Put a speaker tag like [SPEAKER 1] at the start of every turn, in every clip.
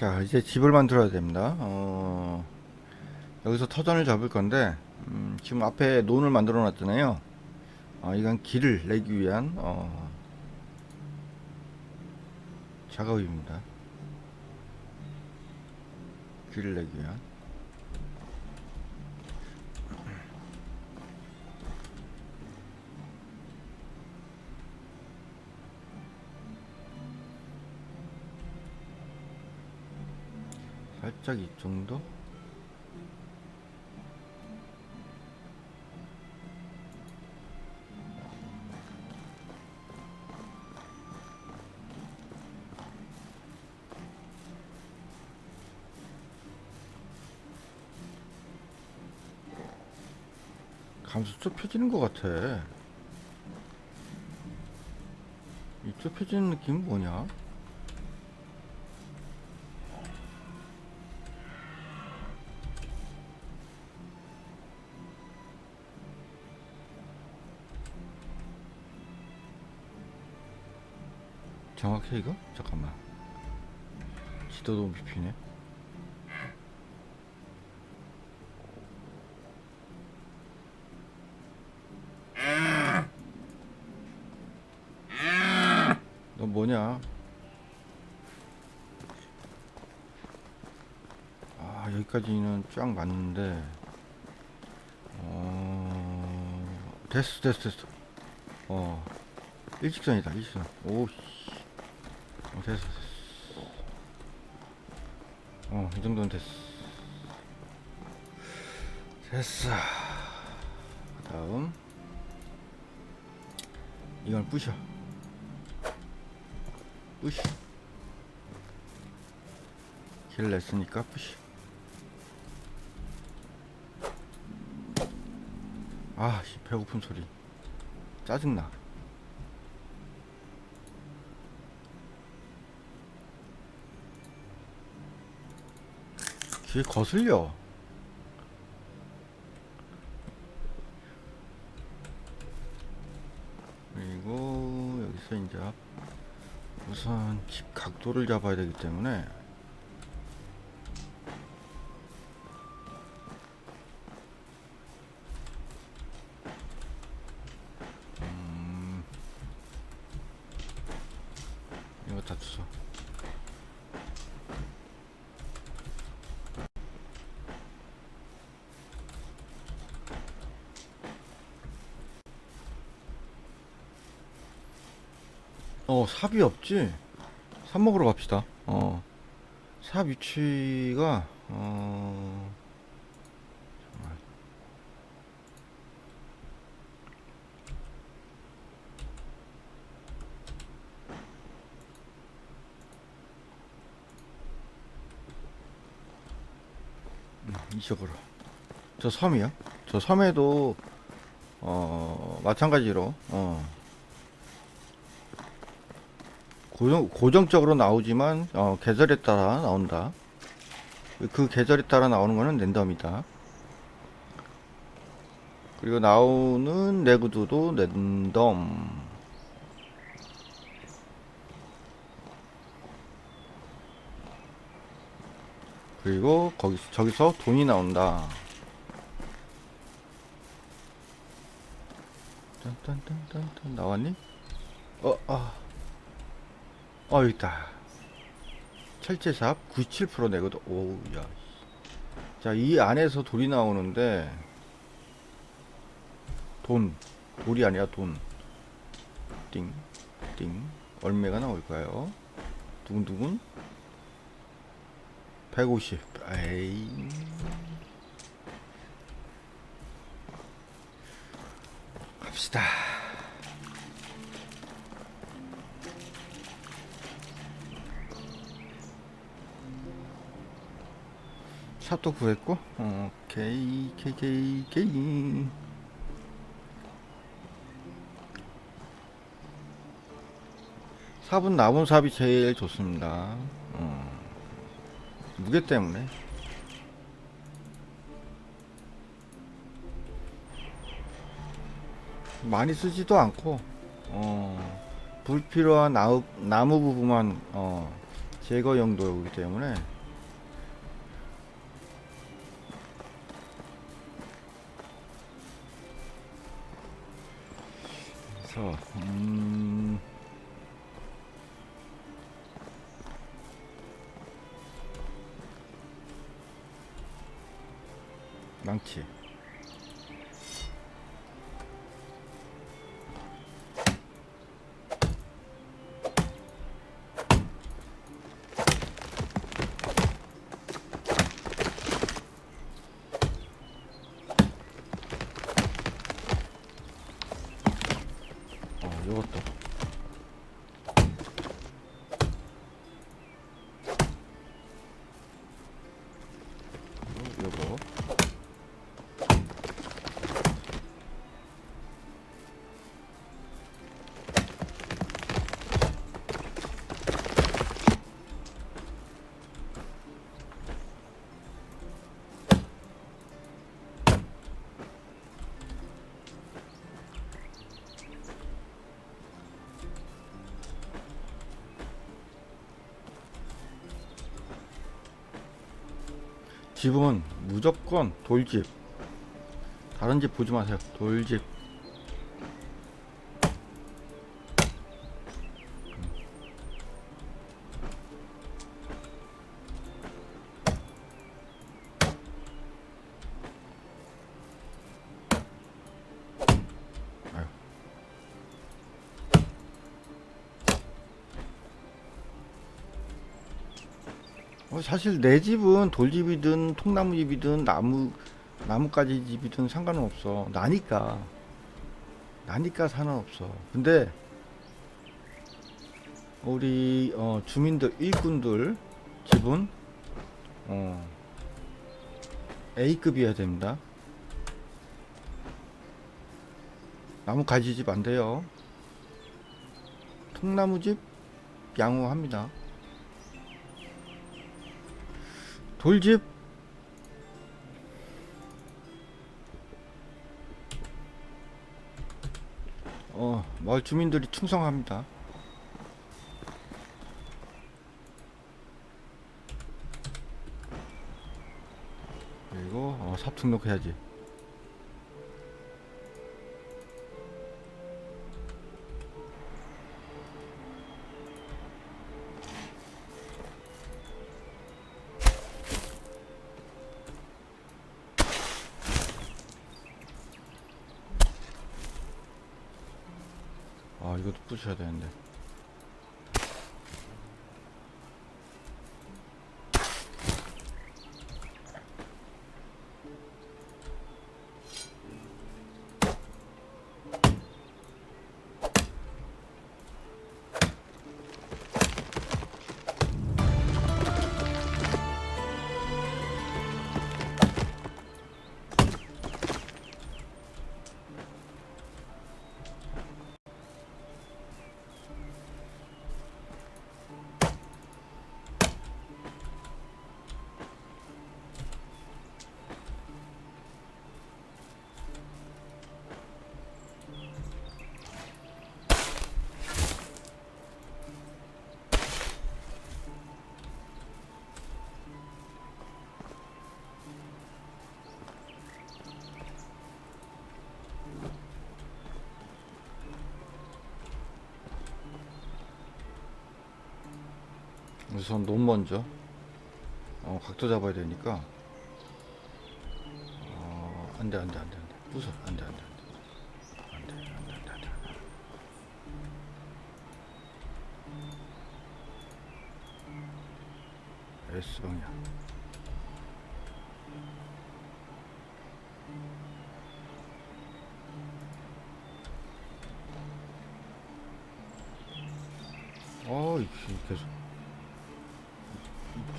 [SPEAKER 1] 자 이제 집을 만들어야 됩니다. 어, 여기서 터전을 잡을 건데 음, 지금 앞에 논을 만들어 놨잖아요. 어, 이건 길을 내기 위한 어, 작업입니다. 길을 내기 위한 살짝 이 정도? 감수 좁혀지는 것 같아. 이 좁혀지는 느낌은 뭐냐? 정확해 이거? 잠깐만. 지도 너무 비피네. 너 뭐냐? 아 여기까지는 쫙 맞는데. 어 됐어 됐어 됐어. 어 일직선이다 일직선. 오씨 어, 됐어 됐어. 어 이 정도는 됐어. 됐어. 그 다음. 이걸 부셔. 부셔. 길 냈으니까 부셔. 아씨 배고픈 소리. 짜증나 귀에 거슬려. 그리고 여기서 이제 우선 집 각도를 잡아야 되기 때문에 음, 이거 다 주소. 어, 삽이 없지? 삽 먹으러 갑시다. 어, 삽 위치가, 어. 음, 이쪽으로. 저 섬이요? 저 섬에도, 어, 마찬가지로, 어, 고정, 고정 적으로 나오지만 어, 계절에 따라 나온다. 그 계절에 따라 나오는 거는 랜덤이다. 그리고 나오는 내구도도 랜덤. 그리고 거기 저기서 돈이 나온다. 딴딴딴딴 나왔니? 어, 아. 어, 있다. 철제삽 97% 내거든. 오우, 야. 자, 이 안에서 돌이 나오는데, 돈. 돌이 아니라 돈. 띵, 띵. 얼마가 나올까요? 두근두근. 150. 에이. 갑시다. 샵도 구했고. 어, 오케이 케이 케이 삽은 나무 삽이 제일 좋습니다. 어, 무게 때문에. 많이 쓰지도 않고 어, 불필요한 나무, 나무 부분만 어, 제거 용도이기 때문에 그래서 음. 망치 집은 무조건 돌집. 다른 집 보지 마세요. 돌집 사실 내 집은 돌집이든 통나무집이든 나무 나뭇가지 집이든 상관은 없어. 나니까 나니까 상관없어. 근데 우리 어, 주민들 일꾼들 집은 어, A급이어야 됩니다. 나무가지 집 안 돼요. 통나무집 양호합니다. 돌집 어 마을 주민들이 충성합니다. 그리고 어, 삽 등록해야지. 이것도 부셔야 되는데. 우선 논 먼저. 어 각도 잡아야 되니까. 어 안돼 안돼 안돼 안돼. 부숴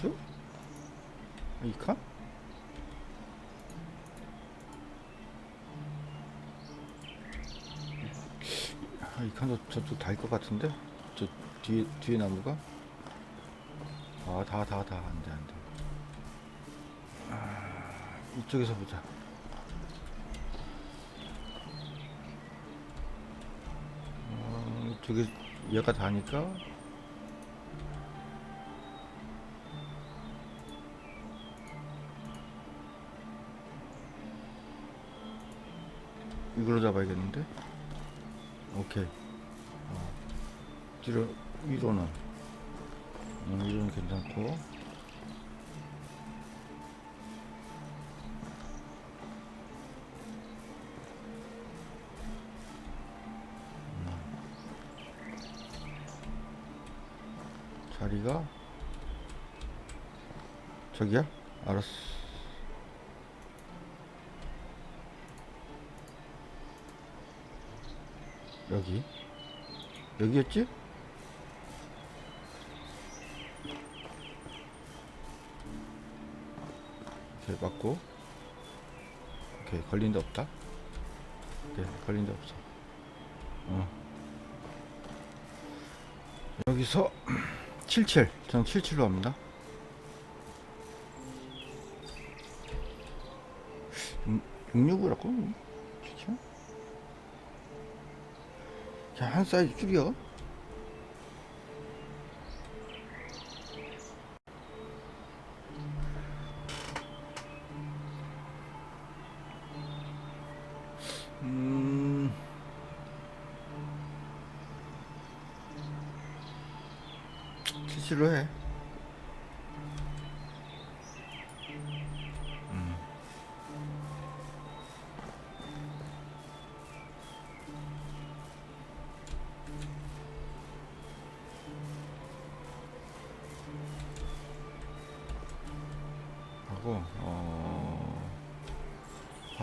[SPEAKER 1] 있죠? 아, 이 칸? 아, 이 칸도 저쪽 달것 같은데? 저 뒤에, 뒤에 나무가? 아, 다, 다, 다. 안 돼, 안 돼. 아, 이쪽에서 보자. 어, 이쪽에 얘가 다니까 이걸로 잡아야겠는데? 오케이. 어, 뒤로 위로는. 음, 위로는 괜찮고. 음. 자리가? 저기야? 알았어 여기 여기였지? 오케이 맞고 오케이 걸린 데 없다 오케이 걸린 데 없어 어. 여기서 77 저는 77로 합니다 665라고? 그냥 한 사이즈 줄여. 음... 칠칠로 해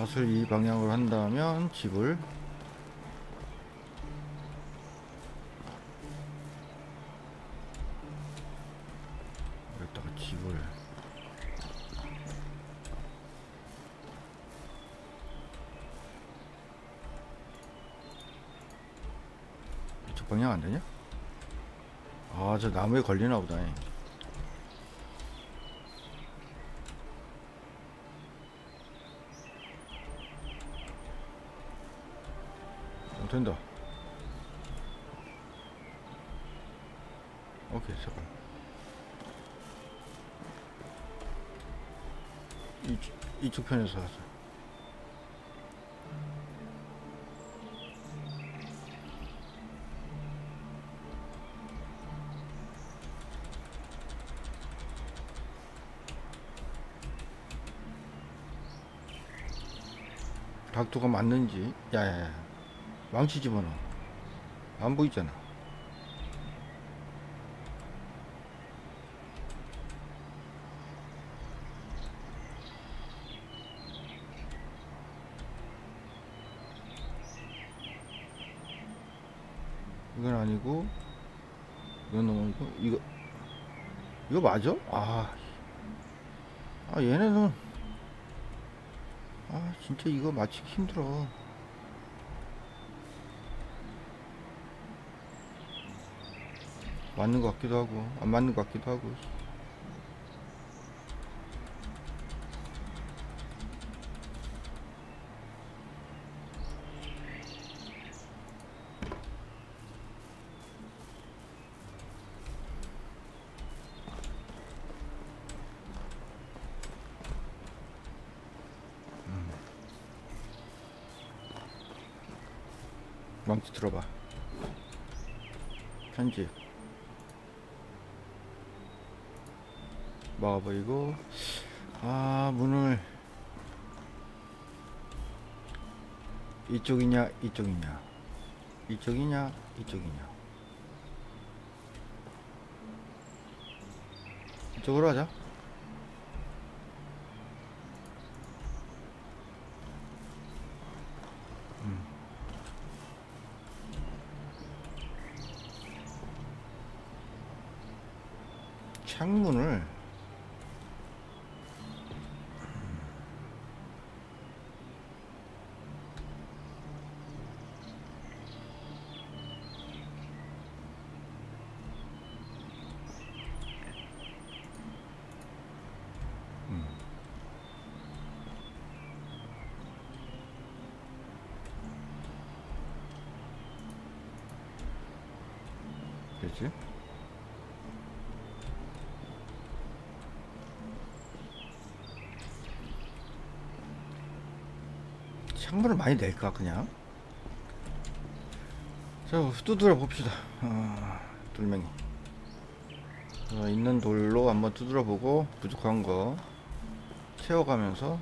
[SPEAKER 1] 밭을 이 방향으로 한다면 집을 여기다가 집을 이쪽 방향 안 되냐? 아 저 나무에 걸리나 보다. 잉. 된다. 오케이, 잠깐. 이, 이쪽 편에서 하자. 각도가 맞는지, 야야야. 망치 집어넣어. 안 보이잖아. 이건 아니고, 이건 넘어이고, 이거, 이거 맞아? 아, 아, 얘네는, 아, 진짜 이거 맞히기 힘들어. 맞는 것 같기도 하고 안 맞는 것 같기도 하고. 음. 망치 들어봐. 편집 막아버리고 아 문을 이쪽이냐 이쪽이냐. 이쪽이냐 이쪽이냐. 이쪽으로 하자. 음. 창문을 그렇지? 창문을 많이 낼까 그냥? 자 두드려 봅시다. 어, 돌멩이. 어, 있는 돌로 한번 두드려 보고 부족한 거 채워가면서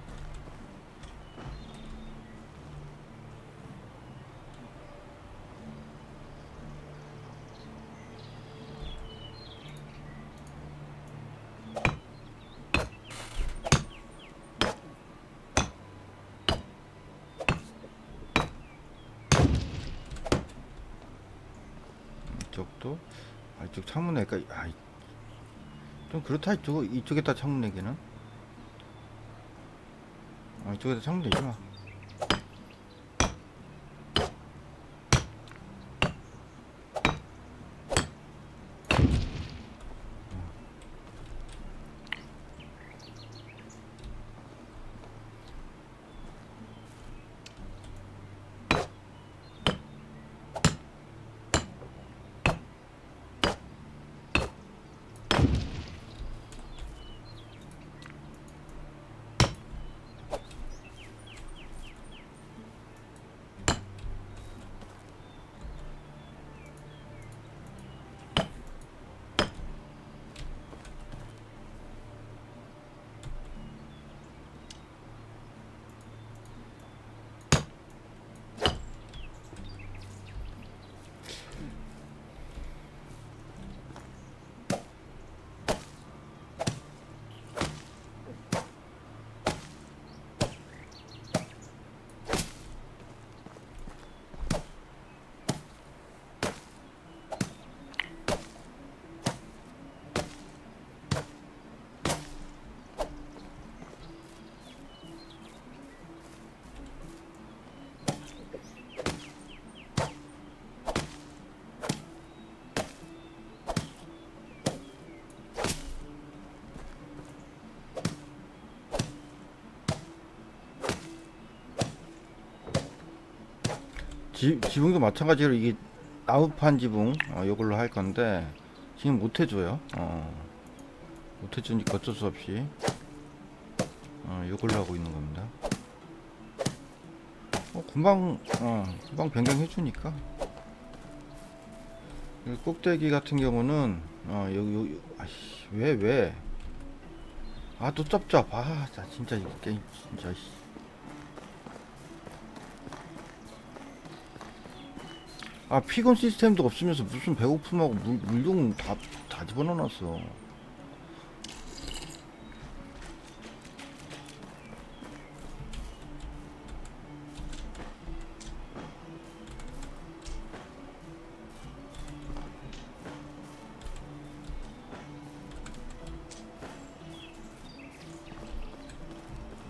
[SPEAKER 1] 이쪽도 아, 이쪽 창문 내까 아, 이- 좀 그렇다 이쪽 이쪽에다 창문 내기는 아, 이쪽에다 창문 내지 마. 지, 지붕도 마찬가지로 이게 나우판 지붕 어, 이걸로 할 건데 지금 못 해줘요. 어, 못 해주니까 어쩔 수 없이 어, 이걸로 하고 있는 겁니다. 어, 금방 어, 금방 변경해 주니까. 꼭대기 같은 경우는 어, 여기 여기 아씨 왜 왜? 아또 쩝쩝 아 자, 진짜 이 게임 진짜 씨. 아 피곤 시스템도 없으면서 무슨 배고픔하고 물, 물용 다, 다 집어넣어놨어.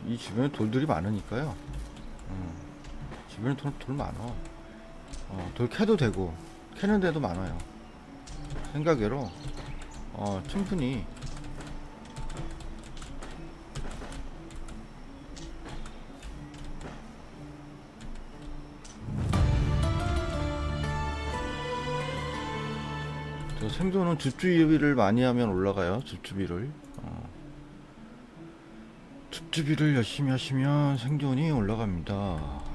[SPEAKER 1] 이 주변에 돌들이 많으니까요. 음, 주변에 돌, 돌 많아 어, 돌 캐도 되고 캐는 데도 많아요. 생각외로 어, 충분히 저 생존은 줍줍이를 많이 하면 올라가요. 줍줍이를 어. 줍줍이를 열심히 하시면 생존이 올라갑니다.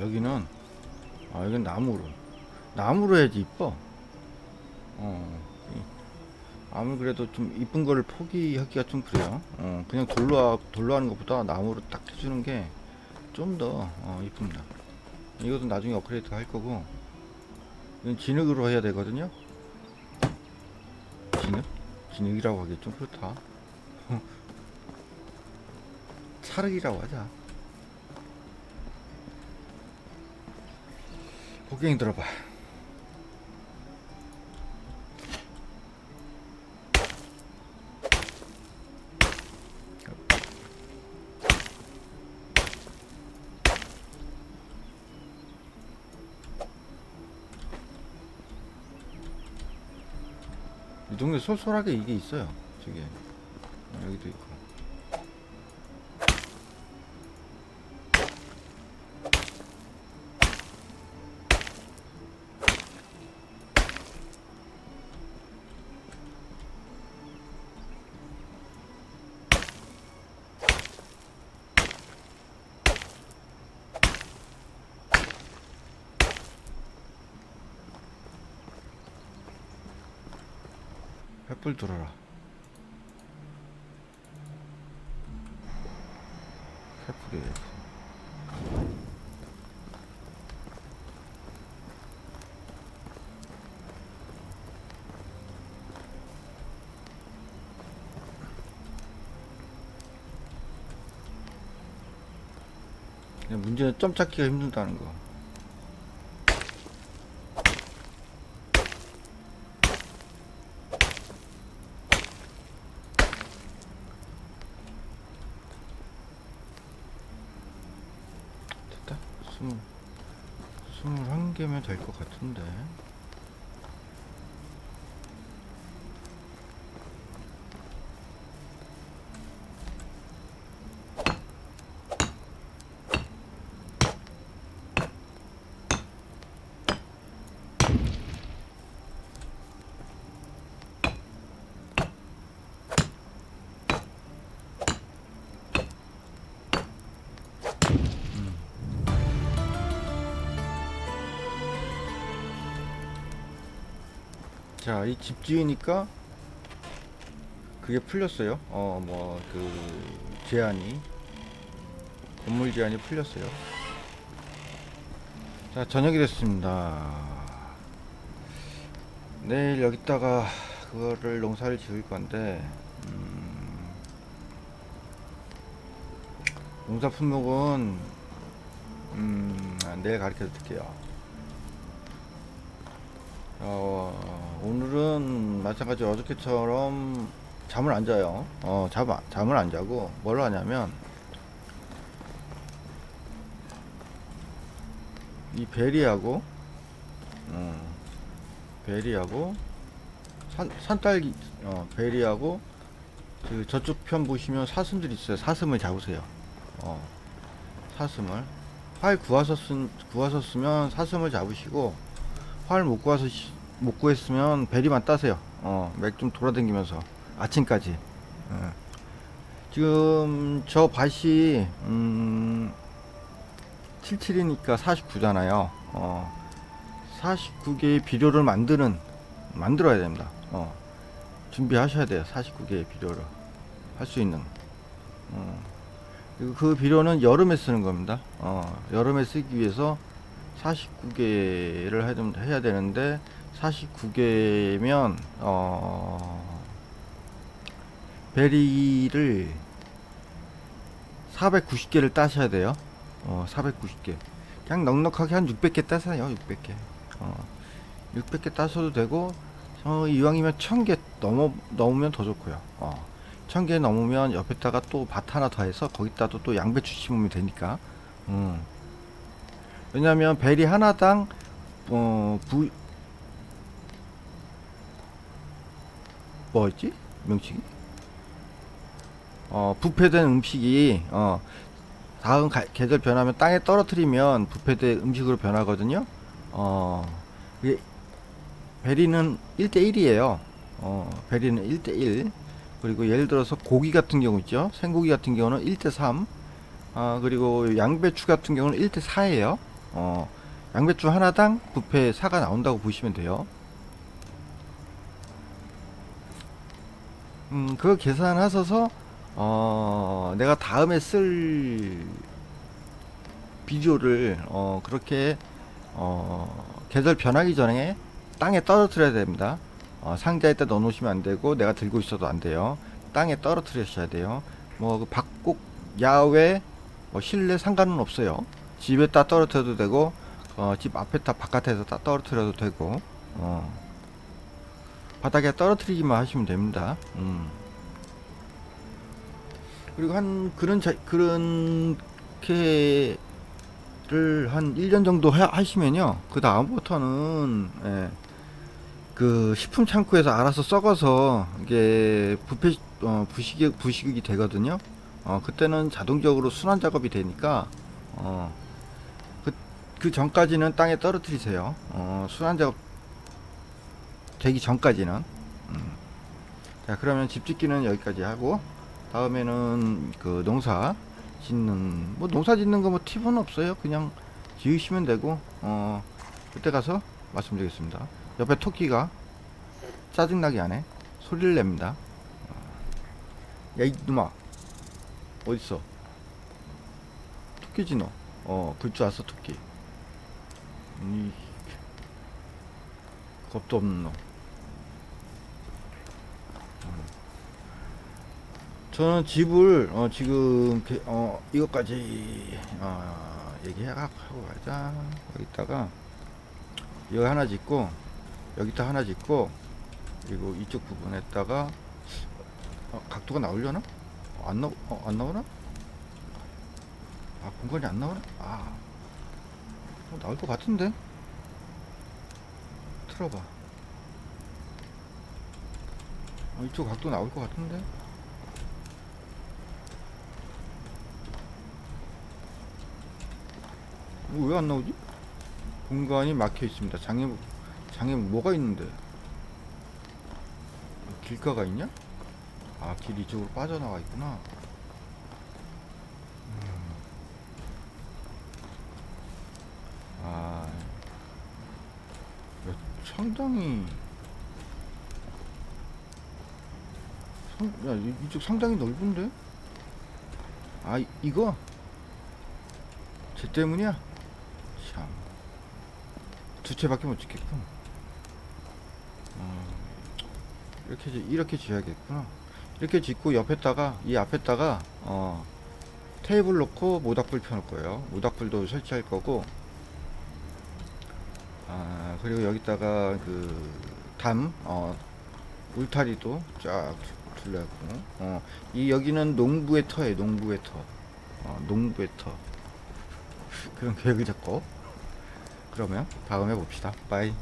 [SPEAKER 1] 여기는 아, 여긴 나무로 나무로 해야지 이뻐. 어, 그래도 좀 이쁜 거를 포기하기가 좀 그래요. 어, 그냥 돌로 하- 돌로 하는 것보다 나무로 딱 해주는 게 좀 더 어, 이쁩니다. 이것도 나중에 업그레이드 할 거고 이건 진흙으로 해야 되거든요. 진흙. 진흙이라고 하기 좀 그렇다. 찰흙이라고 하자. 곡괭이 들어봐. 이 동네 솔솔하게 이게 있어요. 어, 여기도 있고. 횃불 들어라. 그냥 문제는 점 찾기가 힘들다는 거. 됐다. 스물 스물한 개면 될 것 같은데. 자, 이 집 지으니까 그게 풀렸어요. 어, 뭐 그 제한이 건물 제한이 풀렸어요. 자, 저녁이 됐습니다. 내일 여기다가 그거를 농사를 지을 건데 음, 농사 품목은 음, 내일 가르쳐 드릴게요. 어, 오늘은 마찬가지 어저께처럼 잠을 안 자요. 어, 잠, 안- 잠을 안 자고 뭘 하냐면 이 베리하고 어, 베리하고 산, 산딸기 어, 베리하고 그 저쪽 편 보시면 사슴들 있어요. 사슴을 잡으세요. 어, 사슴을 활 쓰면 사슴을 잡으시고 활못 시- 못 구했으면 베리만 따세요. 어, 맥 좀 돌아다니면서 아침까지. 어. 지금 저 밭이 음 77이니까 49잖아요. 어, 49개의 비료를 만드는 만들어야 됩니다. 어, 준비하셔야 돼요. 49개의 비료를 할 수 있는. 어. 그 비료는 여름에 쓰는 겁니다. 어, 여름에 쓰기 위해서 49개를 해야 되는데 49개면 어 베리를 490개를 따셔야 돼요. 어 490개. 그냥 넉넉하게 한 600개 따세요. 600개. 어 600개 따셔도 되고 어 이왕이면 1000개 넘어 넘으면 더 좋고요. 어 1000개 넘으면 옆에다가 또 밭 하나 더 해서 거기다도 또 양배추 심으면 되니까. 음. 왜냐면 베리 하나당 어, 부 뭐였지? 명칭이? 어, 부패된 음식이 어, 다음 가- 계절 변하면 땅에 떨어뜨리면 부패된 음식으로 변하거든요. 어, 이게 베리는 1대1이에요. 어, 베리는 1대1. 그리고 예를 들어서 고기 같은 경우 있죠. 생고기 같은 경우는 1대3. 아, 그리고 양배추 같은 경우는 1대4예요. 어, 양배추 하나당 부패 4가 나온다고 보시면 돼요. 음, 그거 계산하셔서 어, 내가 다음에 쓸 비료를 어, 그렇게 어, 계절 변하기 전에 땅에 떨어뜨려야 됩니다. 어, 상자에다 넣어 놓으시면 안 되고 내가 들고 있어도 안 돼요. 땅에 떨어뜨리셔야 돼요. 뭐 그 밖곡 야외 뭐 실내 상관은 없어요. 집에다 떨어뜨려도 되고 어, 집 앞에다 바깥에서 다 떨어뜨려도 되고 어. 바닥에 떨어뜨리기만 하시면 됩니다. 음. 그리고 한 그런 자, 그런 게를 한 1년 정도 하, 하시면요. 그 다음부터는 예, 그 식품 창고에서 알아서 썩어서 이게 부패 어, 부식이 부식이 되거든요. 어, 그때는 자동적으로 순환 작업이 되니까 어, 그, 그 전까지는 땅에 떨어뜨리세요. 어, 순환 작업 되기 전까지는. 음. 자, 그러면 집 짓기는 여기까지 하고 다음에는 그 농사 짓는 뭐 농사 짓는 거 뭐 팁은 없어요. 그냥 지으시면 되고 어 그때 가서 말씀드리겠습니다. 옆에 토끼가 짜증나게 하네. 소리를 냅니다. 야 이놈아 어딨어? 토끼지 너. 어 글줄 알았어 토끼. 이 겁도 없는 놈. 저는 집을 어, 지금 게- 어, 이것까지 어, 얘기하고 가자 여기다가 이거 하나 짓고 여기다 하나 짓고 그리고 이쪽 부분에다가 어, 각도가 나오려나? 어, 안, 나, 어, 안 나오나? 아 공간이 안 나오나? 아 어, 나올 것 같은데 틀어봐 어, 이쪽 각도 나올 것 같은데 왜 안 나오지? 공간이 막혀 있습니다. 장애 장애 뭐가 있는데? 길가가 있냐? 아, 길 이쪽으로 빠져나와 있구나. 음. 아, 야, 상당히 상, 야, 이- 이쪽 상당히 넓은데? 아, 이- 이거 쟤 때문이야? 참. 두 채밖에 못 찍겠군. 어, 이렇게, 지- 이렇게 지어야겠구나. 이렇게 짓고 옆에다가, 이 앞에다가, 어, 테이블 놓고 모닥불 펴놓을 거예요. 모닥불도 설치할 거고, 아, 그리고 여기다가 그, 담, 어, 울타리도 쫙 두- 둘러고, 어, 이, 여기는 농부의 터예요, 농부의 터. 어, 농부의 터. 그런 계획을 잡고 그러면 다음에 봅시다. 빠이.